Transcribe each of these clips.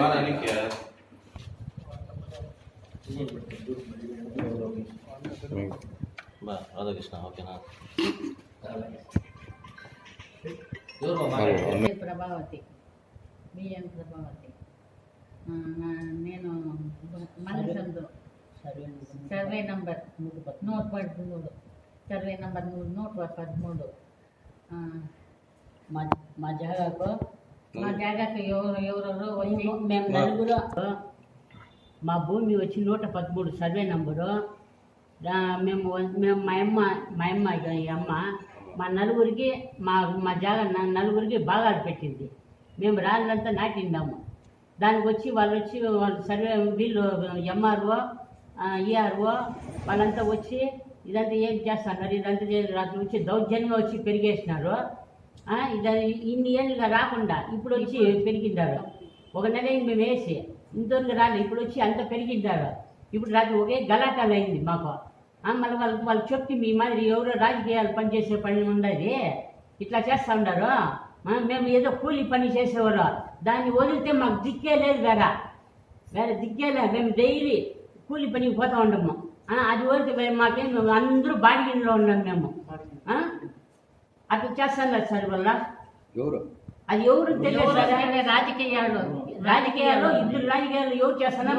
రానికి బా రాధాకృష్ణ ఓకేనా పేరు ప్రభావతి బిఎన్ ప్రభావతి ఆ, నా- నేను మల్లసందు సర్వే నంబర్ నూట పదమూడు సర్వే నంబర్ నూ- నూట పదమూడు ఆ, మా మా జాగాకు మా జాగాకు ఎవరు ఎవరెవరో వచ్చి మేము నలుగురు మా భూమి వచ్చి నూట పదమూడు సర్వే నంబరు. మేము మేము మా అమ్మ మా అమ్మ ఈ అమ్మ మా నలుగురికి మా మా జాగా నా- నలుగురికి భాగాలు పెట్టింది. మేము రాళ్ళంతా నాటిందాము దానికి వచ్చి వాళ్ళు వచ్చి వాళ్ళు సర్వే వీళ్ళు ఎంఆర్ఓ ఈఆర్ఓ వాళ్ళంతా వచ్చి ఇదంతా ఏం చేస్తున్నారు? ఇదంతా రాత్రి వచ్చి దౌర్జన్యంగా వచ్చి పెరిగేసినారు. ఇది ఇన్ని ఏళ్ళుగా రాకుండా ఇప్పుడు వచ్చి పెరిగిందారు ఒక నెల మేము వేసి ఇంతవరకు రాలేదు ఇప్పుడు వచ్చి అంత పెరిగిందారు ఇప్పుడు రాత్రి ఒకే గలాటాలు అయింది మాకు. మళ్ళీ వాళ్ళకి వాళ్ళు చెప్తే మీ మాదిరి ఎవరో రాజకీయాలు పనిచేసే పని ఉండదు. ఇట్లా చేస్తూ ఉన్నారు ఆ, మేము ఏదో కూలి పని చేసేవారు. దాన్ని వదిలితే మాకు దిక్కే లేదు వేరే. వేరే దిక్కే లేదు. మేము డైలీ కూలి పనికి పోతా ఉండము. అది వదిలితే మాకేం అందరూ బాడిగిలో ఉన్నాం మేము. ఆ? అట్లా చేస్తాను సార్ వల్ల ఎవరు? అది ఎవరు తెలియదు సార్ రాజకీయాలు రాజకీయాల్లో. ఇద్దరు రాజకీయాలు ఎవరు చేస్తారో.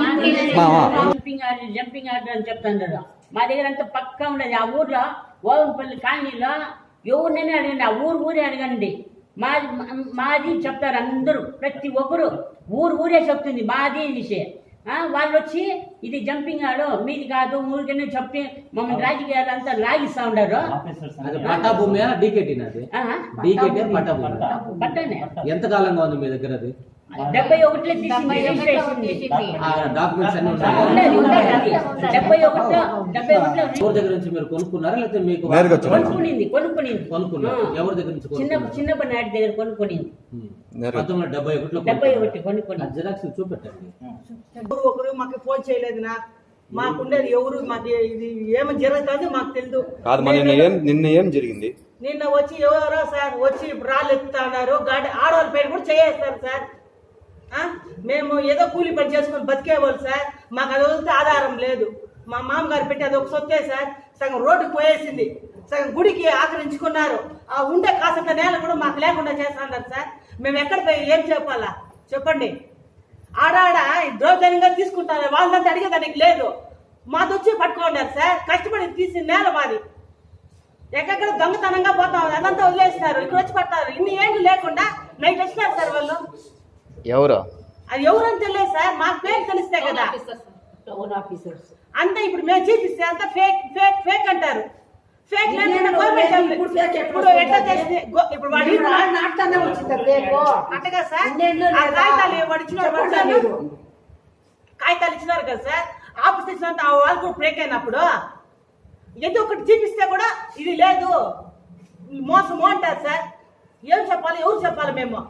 మాకే జంపింగ్ ఆర్డర్ జంపింగ్ ఆర్డర్ అని చెప్తాను మా దగ్గర అంతా పక్కా ఉండదు. ఆ ఊర్లో ఓవంపల్లి కాలనీలో ఎవరినైనా అడగండి. ఆ ఊరు ఊరే అడగండి. మాది మాది చెప్తారు అందరూ. ప్రతి ఒక్కరు ఊరు ఊరే చెప్తుంది మాది ఆ, వాళ్ళు వచ్చి ఇది జంపింగ్ ఆడు మీది కాదు ఊరికనే చెప్పి మమ్మల్ని రాజకీయాలు అంతా లాగిస్తా ఉండరు. DKT DKT. పట్టనే ఎంత కాలంగా ఉంది మీ దగ్గర అది? డెబ్బై ఒకటిలో డెబ్బై ఒకటిలో డాక్యుమెంట్స్ అన్ని డెబ్బై డెబ్బై ఎవరి దగ్గర నుంచి మీరు కొనుక్కున్నారా? లేకపోతే మీకు? కొనుక్కునింది కొనుక్కునింది. కొనుక్కున్నారు. ఎవరి దగ్గర నుంచి చిన్న కొనుక్కున్నారు? చిన్నప్పటి నాటి దగ్గర కొనుక్కునింది. పంతొమ్మిది డెబ్బై ఒకటిలో డెబ్బై కొనుక్కున్నారు. ఒకటి కొనుక్కునింది జిరాక్స్ చూపెట్టండి. ఎవరు ఒకరు మాకు ఫోన్ చేయలేదు నా మాకుండేది ఎవరు? మాకు ఇది ఏమి జరుగుతుంది మాకు తెలియదు కాదు నిన్న ఏం నిన్న ఏం జరిగింది? నిన్న వచ్చి ఎవరో సార్ వచ్చి రాళ్ళు ఎత్తుతా ఉన్నారు గాడి ఆడవాళ్ళ పైన కూడా చేయేస్తారు సార్? మేము ఏదో కూలి పని చేసుకొని బతికేవాళ్ళు సార్. మాకు అది వదిలితే ఆధారం లేదు. మా మామగారు పెట్టి అది ఒక సొత్తే సార్. సగం రోడ్డుకి పోయేసింది. సగం గుడికి ఆక్రమించుకున్నారు. ఆ ఉండే కాసంత నేల కూడా మాకు లేకుండా చేస్తున్నారు సార్. మేము ఎక్కడ పోయి ఏం చెప్పాలా? చెప్పండి. ఆడాడ దౌర్జన్యంగా తీసుకుంటారు? వాళ్ళంతా అడిగేదానికి లేదు. మాది వచ్చి పట్టుకున్నారు సార్. కష్టపడి తీసిన నేల మాది. ఎక్కడెక్కడ దొంగతనంగా పోతాం అదంతా వదిలేసినారు. ఇక్కడ వచ్చి పడతారు. ఇన్ని ఏంటి లేకుండా నైట్ వచ్చినారు సార్ వాళ్ళు. ఎవరు? అది ఎవరని తెలియదు సార్. మాకు పేరు తెలిస్తే కదా. అంతా ఇప్పుడు మేము చూపిస్తే అంతా ఫేక్ ఫేక్ ఫేక్ అంటారు. ఫేక్. ఇప్పుడు ఎట్లా చేస్తే గో- ఇప్పుడు వాడు అట్టగా సార్? ఆ కాగితాలు. కాగితాలు ఇచ్చినారు కదా సార్? ఆఫీస్ ఇచ్చినంత ఆ వాళ్ళు కూడా బ్రేక్ అయినప్పుడు ఏదో ఒకటి చూపిస్తే కూడా ఇది లేదు. మోసము అంటారు సార్. ఏం చెప్పాలి? ఎవరు చెప్పాలి మేము?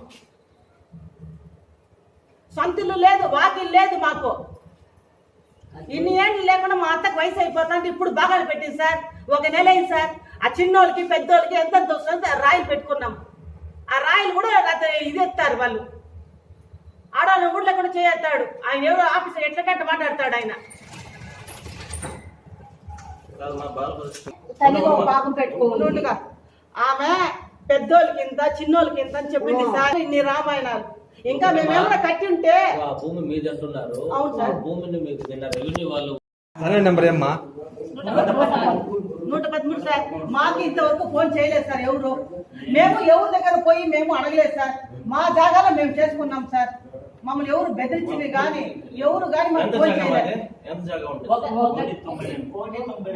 సొంతిల్లు లేదు వాకిల్ లేదు మాకు. ఇన్ని ఏళ్ళు లేకుండా మా అత్తకు వయసు అయిపోతుంటే ఇప్పుడు బాగాలు పెట్టింది సార్. ఒక నెల అయింది సార్. ఆ చిన్నోళ్ళకి పెద్దోళ్ళకి ఎంత వస్తుంది ఆ రాయిలు పెట్టుకున్నాం. ఆ రాయిలు కూడా అత- ఇది ఎత్తారు వాళ్ళు. ఆడవాళ్ళని కూడా లేకుండా చేస్తాడు ఆయన ఎవరో ఆఫీసర్ ఎట్లా కట్ట మాట్లాడతాడు ఆయన. ఆమె పెద్దోళ్ళకి ఇంత చిన్నోళ్ళకి ఇంత అని చెప్పింది సార్. ఇన్ని రామాయణాలు. ఇంకా మేమేమైనా కట్టి ఉంటే ఆ భూమి మీది అంటున్నారు అవును సార్. భూమిని మీకు నిన్న రెవెన్యూ వాళ్ళు సరే నెంబర్ ఏమ్మా? నూట పదమూడు సార్. మాకు ఇంతవరకు ఫోన్ చేయలేదు సార్ ఎవరు. మేము ఎవరి దగ్గర పోయి మేము అడగలేదు సార్. మా జాగాలో మేము చేసుకున్నాం సార్. మమ్మల్ని ఎవరు బెదిరించింది కానీ ఎవరు కానీ మాకు ఫోన్ జాగా చేయలేదు. మరి? ఎంత జాగా ఉంటుంది ఒక ఒక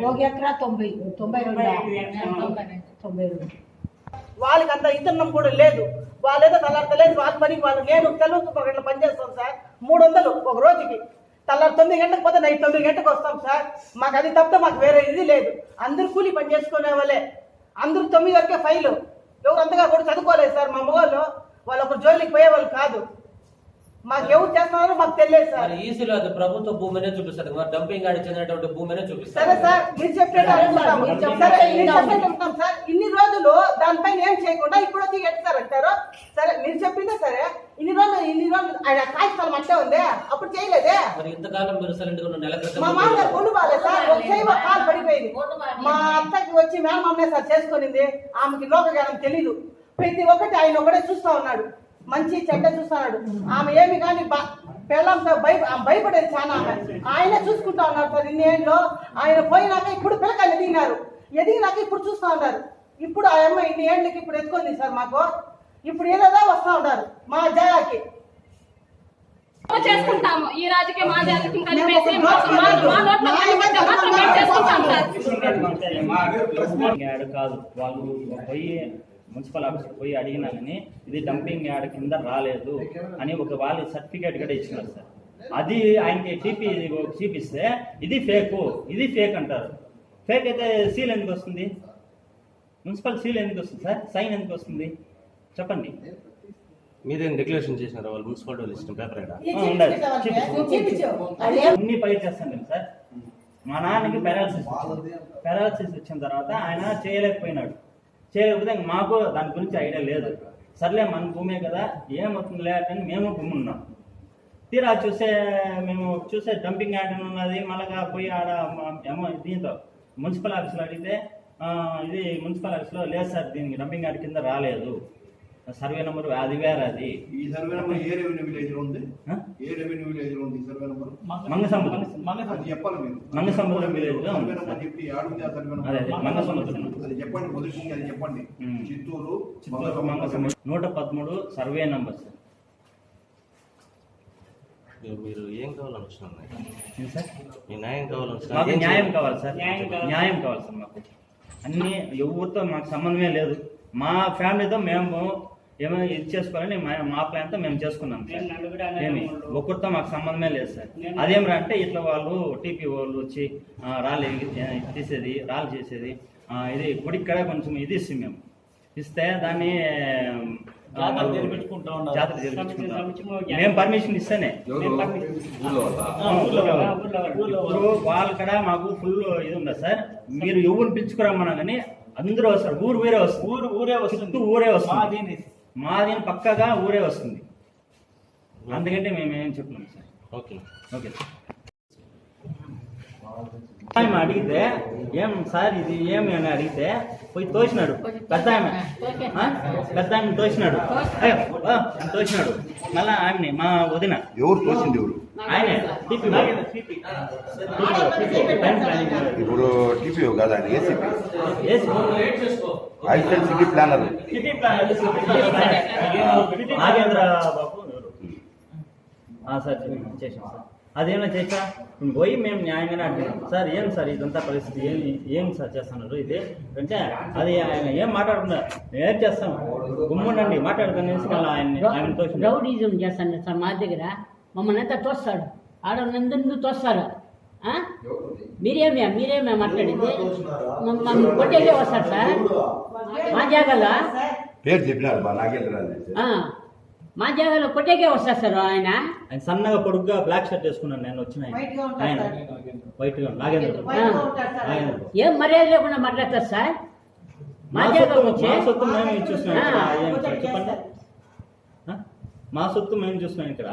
ఒక ఎకరా తొంభై తొంభై రెండు. తొంభై రెండు. వాళ్ళకి అంత ఇతన్నం కూడా లేదు. వాళ్ళు ఏదో లేదు వాళ్ళ పని వాళ్ళు నేను తెలుగు గంటల పనిచేస్తాను సార్. మూడు వందలు ఒక రోజుకి. తెల్లారి తొమ్మిది గంటలకు పోతే నైట్ తొమ్మిది గంటలకు వస్తాం సార్. మాకు అది తప్ప మాకు వేరే ఇది లేదు. అందరు కూలి పని చేసుకునే వాళ్ళే. అందరూ తొమ్మిది వరకే ఫైలు. ఎవరు అంతగా కూడా చదువుకోలేదు సార్ మా మొగోళ్ళు. వాళ్ళు ఒక జోలికి పోయేవాళ్ళు కాదు. మాకు ఎవరు చేస్తున్నారో మాకు తెలియదు సార్. మరి ఈసీలో అది ప్రభుత్వ భూమినే చూపిస్తుంది. మరి డంపింగ్ గాడి చెందినటువంటి భూమినే సరే చూపిస్తారు సార్ మీరు చెప్పేట అనుకుంటాం. సరే మీరు చెప్పేట సార్. ఇన్ని రోజులు దానిపైన ఏం చేయకుండా ఇప్పుడు వచ్చి ఎట్టారంటారు సరే మీరు చెప్పిందే సరే. ఇన్ని రోజులు ఇన్ని రోజులు ఆయన కాగితాలు అట్టే ఉంది? అప్పుడు చేయలేదే? మరి ఇంతకాలం మీరు సైలెంట్గా ఉన్న నెల క్రితం మా మామగారు గుండు బాగాలేదు సార్. కాలు పడిపోయింది. మా అత్తకి వచ్చి మేనమామనే సార్ చేసుకునింది. ఆమెకి లోకజ్ఞానం తెలీదు. ప్రతి ఒక్కటి ఆయన ఒకటే చూస్తా ఉన్నాడు. మంచి చెడ్డ చూస్తా ఉన్నాడు ఆమె ఏమి కానీ పిల్లలతో భయ భయపడేది చాలా ఆమె ఆయనే చూసుకుంటా ఉన్నారు సార్ ఇన్నేళ్ళు ఆయన పోయినాక ఇప్పుడు పిల్లకాయలు ఎదిగినారు ఎదిగినాక ఇప్పుడు చూస్తా ఉన్నారు ఇప్పుడు ఆ అమ్మ ఇన్ని ఏళ్ళకి ఇప్పుడు ఎత్తుకుంది సార్ మాకు ఇప్పుడు ఏదేదో వస్తా ఉన్నారు మా జయాకి చేసుకుంటాము ఈ రాజకీయం మా రాజకీయం కలిపేసి మా మా- మా నోట్లో మాత్రం చేసుకుంటాం సార్ యాడ్ కాదు వాళ్ళు పోయి మున్సిపల్ ఆఫీస్కి పోయి అడిగినా కానీ ఇది డంపింగ్ యాడ్ కింద రాలేదు అని ఒక వాళ్ళు సర్టిఫికేట్ కూడా ఇచ్చినారు సార్. అది ఆయనకి టీపీ చూపిస్తే ఇది ఫేక్ ఇది ఫేక్ అంటారు. ఫేక్ అయితే సీల్ ఎందుకు వస్తుంది? మున్సిపల్ సీల్ ఎందుకు వస్తుంది సార్? సైన్ ఎందుకు వస్తుంది? చెప్పండి. మీరేం డిక్లరేషన్ చేసినారా? వాళ్ళు మున్సిపాలిటీ వాళ్ళు ఇచ్చిన పేపర్ అన్ని పై చేస్తాం కదా సార్. మా నాన్నకి పెరాలసిస్ పెరాలసిస్ వచ్చిన తర్వాత ఆయన చేయలేకపోయినాడు. చేయలేకపోతే ఇంక మాకు దాని గురించి ఐడియా లేదు. సర్లే మన భూమే కదా ఏమవుతుంది అని మేము గుమ్మున్నాం. తీరా చూసే మేము చూసే డంపింగ్ యార్డ్ అని ఉన్నది మళ్ళా పోయి ఆడ ఏమో దీంతో మున్సిపల్ ఆఫీస్లో అడిగితే ఇది మున్సిపల్ ఆఫీస్లో లేదు సార్ దీనికి డంపింగ్ యార్డ్ కింద రాలేదు. సర్వే నెంబర్ అది వేరే అది. ఈ సర్వే నెంబర్ ఏ రెవెన్యూ విలేజ్లో ఉంది? ఏ రెవెన్యూ విలేజ్లో ఉంది సర్వే నెంబర్? మంగసముద్రం. అది చెప్పాలి మీరు. మంగసముద్రం విలేజ్లో సర్వే ఉంది నెంబర్. చెప్పి ఆడుంది ఆ సర్వే నెంబర్. మంగసముద్రం. అది చెప్పండి మొదటి అది చెప్పండి. చిత్తూరు చిత్తూరు మంగసముద్రం. నూట పదమూడు సర్వే నంబర్ సార్ మీరు ఏం కావాలని వచ్చినారు ఏం సార్? మీ న్యాయం కావాలని వచ్చినారు మాకు ఏం న్యాయం? కావాలి సార్. న్యాయం కావాలి సార్ మాకు. అన్ని ఎవరితో మాకు సంబంధమే లేదు. మా ఫ్యామిలీతో మేము ఏమో ఇది చేసుకోవాలని మా ప్లాన్తో మేము చేసుకున్నాం సార్. ఏమి? ఒక్కరితో మాకు సంబంధమే లేదు సార్. అదేమిరా అంటే ఇట్లా వాళ్ళు టీపీ వాళ్ళు వచ్చి రాళ్ళు తీసేది రాళ్ళు చేసేది ఇది గుడికి కూడా కొంచెం ఇది ఇస్తాం మేము. ఇస్తే దాన్ని జాతర జరిపించుకుంటా మేము పర్మిషన్ ఇస్తేనే. ఎవరు. ఇప్పుడు వాళ్ళ కడ మాకు ఫుల్ ఇది ఉంది సార్? మీరు ఎవరిని పిలుచుకురమ్మన్నా కానీ అందరూ వస్తారు. ఊరు ఊరే వస్తుంది. ఊరు ఊరే వస్తుంది. ఊరే వస్తుంది. మాది పక్కగా ఊరే వస్తుంది. అందుకంటే మేము ఏం చెప్పలేము సార్. ఓకే. ఓకే ఆయన అడిగితే ఏం సార్ ఇది ఏమి అని అడిగితే పోయి తోసినాడు పెద్ద ఆమె? పెద్ద ఆమె తోసినాడు తోసినాడు మళ్ళా ఆమెని మా వదిన ఎవరు తోసింది ఎవరు ఆయనే ఇప్పుడు టీపీ కదా ACP. Assistant city planner Nagendra Babu sir చేసాం సార్ అదేమో చేసా? పోయి మేము న్యాయంగానే అడిగాం. సార్ ఏం సార్ ఇదంతా పరిస్థితి? ఏం ఏం సార్ చేస్తున్నారు ఇది? అంటే అది ఆయన ఏం మాట్లాడుతున్నారు ఏం చేస్తాం? గుమ్ముండండి మాట్లాడుతున్నేసి మళ్ళీ ఆయన ఆయన. రౌడీజం చేస్తాను సార్ మా దగ్గర. మమ్మల్ని అంతా తోస్తాడు ఆడవాళ్ళందరినీ తోస్తారు. ఆ? మీరేమే మీరేమే మాట్లాడింది? మమ్మల్ని కొట్టేకే వస్తారు సార్. మా జాగాలో? పేరు చెప్పినారు మా జాగాలో కొట్టేకే వస్తారు సార్ ఆయన. ఆయన సన్నగా పొడుగ్గా బ్లాక్ షర్ట్ వేసుకున్నాను నేను వచ్చిన ఆయన. వైట్గా ఉంటాడు ఆయన. సార్. వైట్గా నాగేంద్ర. ఏం మర్యాద లేకుండా మాట్లాడతారు సార్? మా సొత్తు వచ్చి మా సొత్తు మేము చూస్తున్నాం ఇక్కడ?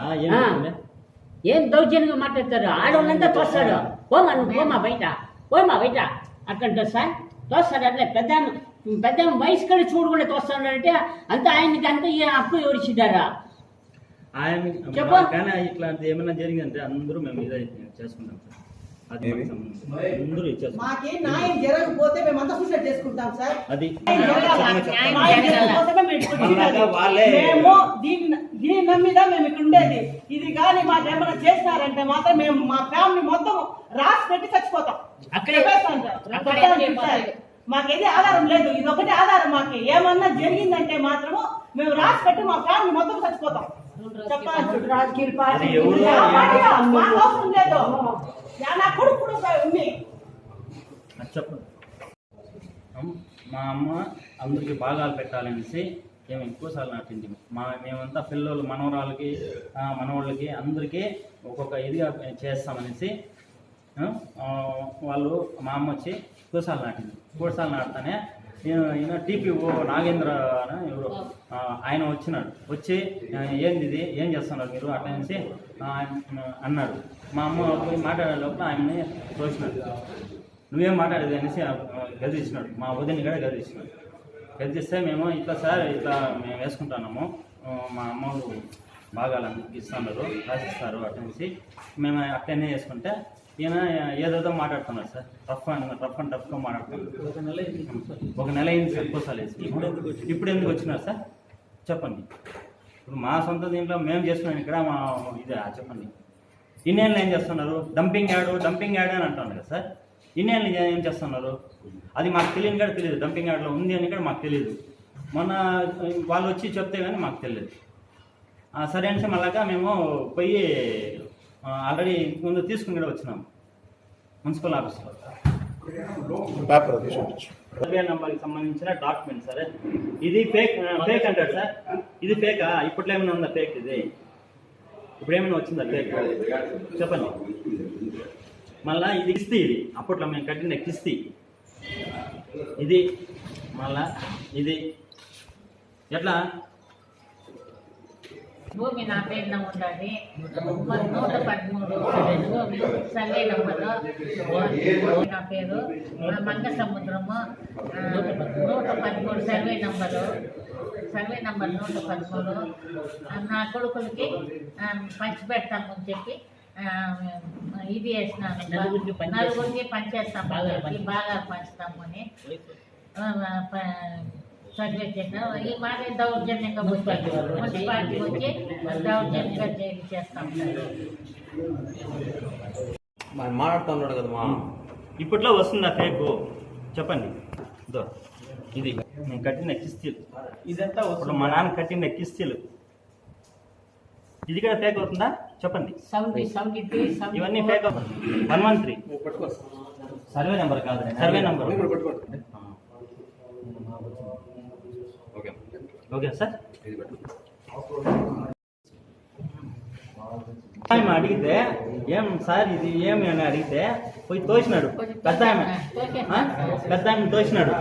ఏం దౌర్జన్యంగా మాట్లాడతారు? ఆడవాళ్ళంతా తోస్తాడు. పోమా నువ్వు పోమా బయట. పోమా బయట. అట్లంటారు సార్. తోస్తాడు అట్లే. పెద్ద పెద్ద వయసు కూడా చూడకుండా తోస్తాడంటే అంత ఆయనకి అంత ఈ అప్పు ఎవరిచ్చిದ್ದಾరా ఆయన. కానీ ఇట్లాంటి ఏమైనా జరిగిందంటే అందరూ మేము ఇదే చేసుకుంటాం సార్? మాకు న్యాయం జరగకపోతే మేమంతా సూసైడ్ చేసుకుంటాం సార్. అది మేము దీన్ని దీన్ని నమ్మిదా మేము ఇక్కడ ఉండేది. ఇది కానీ మాకు ఏమైనా చేస్తారంటే మాత్రం మేము మా ఫ్యామిలీ మొత్తం రాసి పెట్టి చచ్చిపోతాం. అక్కడే- మాకేది ఆధారం లేదు. ఇది ఒకటి ఆధారం మాకు. ఏమన్నా జరిగిందంటే మాత్రము మేము రాసి పెట్టి మా ఫ్యామిలీ మొత్తం చచ్చిపోతాం. రాజకీయ అది ఎవరు మాకు అవసరం లేదు. యా నా కొడుకు కూడా ఉంది. చెప్పండి. మా అమ్మ అందరికి భాగాలు పెట్టాలనేసి మేము ఎక్కువసార్లు నాటింది మా మేమంతా పిల్లలు మనవరాలకి మనవాళ్ళకి అందరికీ ఒక్కొక్క ఇదిగా చేస్తామనేసి వాళ్ళు మా అమ్మ వచ్చి కూసాలు నాటింది. కూసాలు నాటుతానే నేను ఈయన టీపీఓ నాగేంద్ర అని ఎవరు ఆయన వచ్చినాడు. వచ్చి ఏంది ఇది? ఏం చేస్తున్నారు మీరు? అట్లా అనేసి అన్నాడు. మా అమ్మ పోయి మాట్లాడే లోపల ఆయన్ని తోసినాడు. నువ్వేం మాట్లాడేది అనేసి గదిచ్చినాడు గదిలిచ్చినాడు మా వదిని కూడా గదిలిచ్చినాడు గదిలిస్తే మేము ఇట్లా సార్ ఇట్లా మేము వేసుకుంటున్నాము. మా అమ్మ భాగాలను ఇస్తున్నారు రాసిస్తారు అటనేసి మేము అట్టనే వేసుకుంటే ఈయన ఏదేదో మాట్లాడుతున్నాడు sir. Rough and rough and టఫ్గా మాట్లాడుతున్నాడు ఒక నెల అయింది సార్. ఒక నెల అయింది సార్ కోసాలు వేసి. ఇప్పుడు ఎందుకు ఇప్పుడు ఎందుకు వచ్చినారు సార్? చెప్పండి. ఇప్పుడు మా సొంత దీంట్లో మేము చేస్తున్నాం ఇక్కడ మా ఇదే చెప్పండి. ఇన్నేళ్ళు ఏం చేస్తున్నారు? డంపింగ్ యాడ్ డంపింగ్ యాడ్ అని అంటున్నారు కదా సార్. ఇన్నేళ్ళు ఏం చేస్తున్నారు? అది మాకు తెలియని కూడా తెలియదు. డంపింగ్ యాడ్లో ఉంది అని కూడా మాకు తెలియదు. మొన్న వాళ్ళు వచ్చి చెప్తే కానీ మాకు తెలియదు. సరే అంటే మళ్ళాగా మేము పోయి ఆల్రెడీ ముందు తీసుకుని కూడా వచ్చినాం. మున్సిపల్ ఆఫీస్లో. సర్వే నెంబర్కి సంబంధించిన డాక్యుమెంట్ సరే ఇది ఫేక్ ఫేక్ అంటాడు సార్ ఇది ఫేకా ఇప్పట్లో ఏమైనా ఉందా ఫేక్ ఇది? ఇప్పుడు ఏమైనా వచ్చిందా ఫేక్ చెప్పండి. మళ్ళా ఇది కిస్తీ ఇది. అప్పట్లో మేము కట్టిన కిస్తీ. ఇది మళ్ళా ఇది. ఎట్లా? భూమి నా పేరున ఉండాలి మరి నూట పదమూడు భూమి సర్వే నంబరు నా పేరు మంగ సముద్రము నూట పదమూడు సర్వే నంబరు. సర్వే నంబర్ నూట పదమూడు. నా కొడుకులకి పంచి పెడతామని చెప్పి ఇది వేసినాను. నలుగురికి పంచేస్తాము బాగా చెప్పి బాగా పంచుతామని. ఆ, ప- సర్వే చేసిన ఈ మాట దౌర్జన్యంగా మున్సిపాలిటీ వచ్చి మున్సిపాలిటీ వచ్చి దౌర్జన్యంగా చేస్తాం మరి మాట్లాడుతున్నాడు కదా మా. ఇప్పట్లో వస్తుందా ఫేక్? చెప్పండి. ఇదో. ఇది. నేను కట్టిన కిస్తీలు. ఇదంతా ఇప్పుడు మా నాన్న కట్టిన కిస్తీలు. ఇది కూడా ఫేక్ అవుతుందా? చెప్పండి. ఇవన్నీ ఫేక్ అవుతుంది one one three. Survey number కాదు సర్వే నంబర్. Okay sir. ఇది పెట్టు ఆయన అడిగితే ఏం సార్ ఇది ఏమి? అని అడిగితే పోయి తోసినాడు. పెద్ద ఆమె? పెద్ద ఆమె తోసినాడు.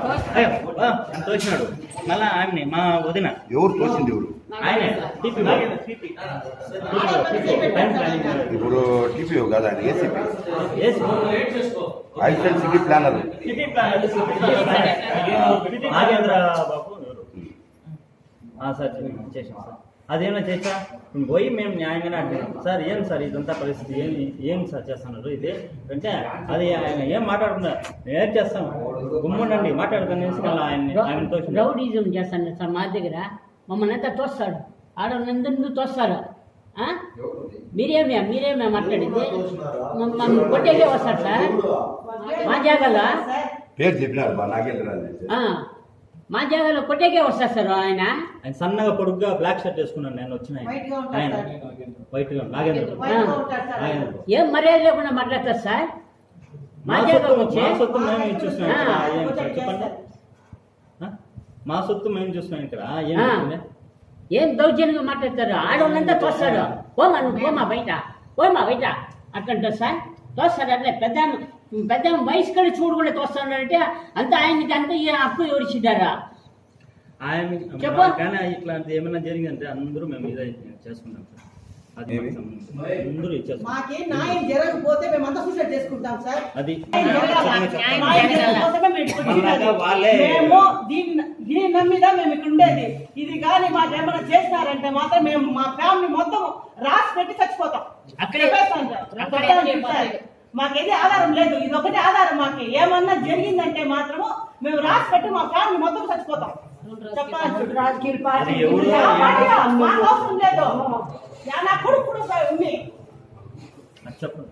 తోసినాడు. మళ్ళా ఆమెని మా వదిన. ఎవరు తోచింది ఎవరు? ఆయనే. టీపీ ఇప్పుడు టీపీఓ కాదా ఆయన ACP. Planner. Nagendra Babu sir చెప్పండి, చేసాం సార్. అదేమైనా చేసా పోయి మేము న్యాయంగానే అడిగాం. సార్ ఏం సార్ ఇదంతా పరిస్థితి? ఏం ఏం సార్ చేస్తున్నారు ఇది? అంటే అది ఆయన ఏం మాట్లాడుతున్నారు? ఏం చేస్తాం? గుమ్ముండండి మాట్లాడుతున్న మళ్ళీ ఆయన ఆయన రౌడీజం చేస్తాను సార్ మా దగ్గర. మమ్మల్ని అంతా తోస్తాడు. ఆడవాళ్ళందరినీ తోస్తారు ఆ? మీరేమే మీరేమే మాట్లాడింది? మమ్మల్ని కొట్టేకే వస్తాడు సార్. మా జాగాలో? పేరు చెప్పినారు నాగేంద్ర మా జాగాలో కొట్టేకే వస్తారు సార్ ఆయన. ఆయన సన్నగా పొడుగ్గా బ్లాక్ షర్ట్ వేసుకున్నాను నేను వచ్చిన ఆయన. వైట్గా నాగేంద్ర ఏం మర్యాద లేకుండా మాట్లాడతారు సార్? మా సొత్తు వచ్చి మా సొత్తు మేము చూస్తున్నాం ఇక్కడ. ఏం దౌర్జన్యంగా మాట్లాడతారు? ఆడవాళ్ళంతా తోస్తాడు. పోమా నువ్వు పోమా బయట. పోమా బయట. అట్లంటారు సార్? తోస్తాడు అట్లే. పెద్ద పెద్ద వయసు కూడా చూడకుండా తోస్తాడంటే అంత ఆయనకి అంత ఈ అప్పు ఎవరిచ్చిದ್ದಾరా ఆయన చెప్పు. కానీ ఇట్లాంటి ఏమైనా జరిగిందంటే అందరూ మేము ఇదే చేసుకుంటాం సార్. అది మాకు సంబంధం. అందరూ ఇచ్చేస్తాం మాకి న్యాయం జరగకపోతే సూసైడ్ చేసుకుంటాం సార్. అది మేము. వాళ్ళే- మేము దీన్ని దీని నమ్మిదా మేము ఇక్కడ ఉండేది. ఇది కానీ మాకు ఏమైనా చేసినారంటే మాత్రం మేము మా ఫ్యామిలీ మొత్తం రాసి పెట్టి చచ్చిపోతాం. అక్కడే- చెప్పేస్తాను సార్. మాకేది ఆధారం లేదు. ఇది ఒకటి ఆధారం మాకు. ఏమన్నా జరిగిందంటే మాత్రము మేము రాసి పెట్టి మా ఫ్యామిలీ మొత్తం చచ్చిపోతాం. అవసరం లేదు. నా కొడుకు కూడా ఉంది. చెప్పండి.